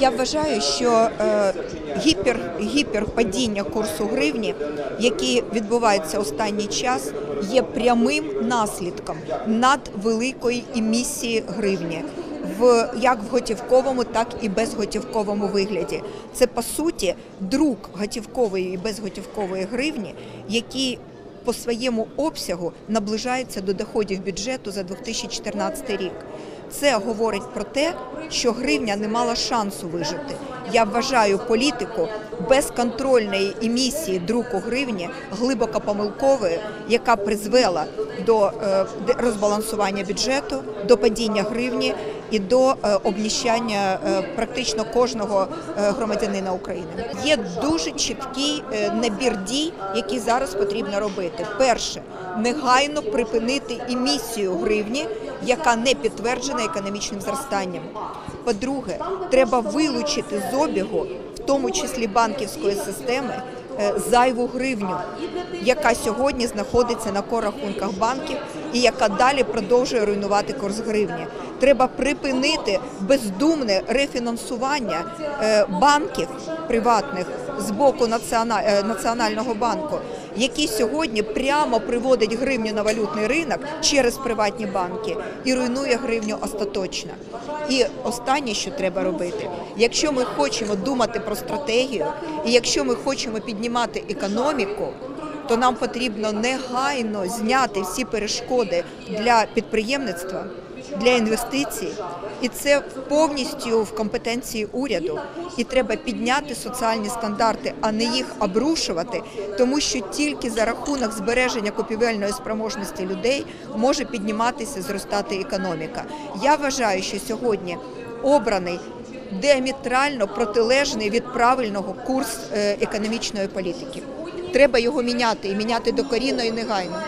Я вважаю, що е, гіпер, гіперпадіння курсу гривні, який відбувається останній час, є прямим наслідком надвеликої емісії гривні. В як в готівковому, так і безготівковому вигляді. Це по суті друк готівкової і безготівкової гривні, який по своєму обсягу наближається до доходів бюджету за 2014 рік. Це говорить про те, що гривня не мала шансу вижити. Я вважаю політику безконтрольної емісії друку гривні глибоко помилковою, яка призвела до е, розбалансування бюджету, до падіння гривні і до е, обніщання е, практично кожного громадянина України. Є дуже чіткий набір дій, які зараз потрібно робити. Перше негайно припинити емісію гривні, яка не підтверджена економічним зростанням. По-друге, треба вилучити з обігу, тому числі банківської системи, е, зайву гривню, яка сьогодні знаходиться на корахунках банків і яка далі продовжує руйнувати курс гривні. Треба припинити бездумне рефінансування е, банків приватних з боку е, Національного банку, який сьогодні прямо приводить гривню на валютний ринок через приватні банки і руйнує гривню остаточно. І останнє, що треба робити, якщо ми хочемо думати про стратегію, і якщо ми хочемо піднімати економіку, то нам потрібно негайно зняти всі перешкоди для підприємництва, для інвестицій, і це повністю в компетенції уряду. І треба підняти соціальні стандарти, а не їх обрушувати, тому що тільки за рахунок збереження купівельної спроможності людей може підніматися, зростати економіка. Я вважаю, що сьогодні обраний діаметрально протилежний від правильного курс е, економічної політики. Треба його міняти і міняти докорінно і негайно.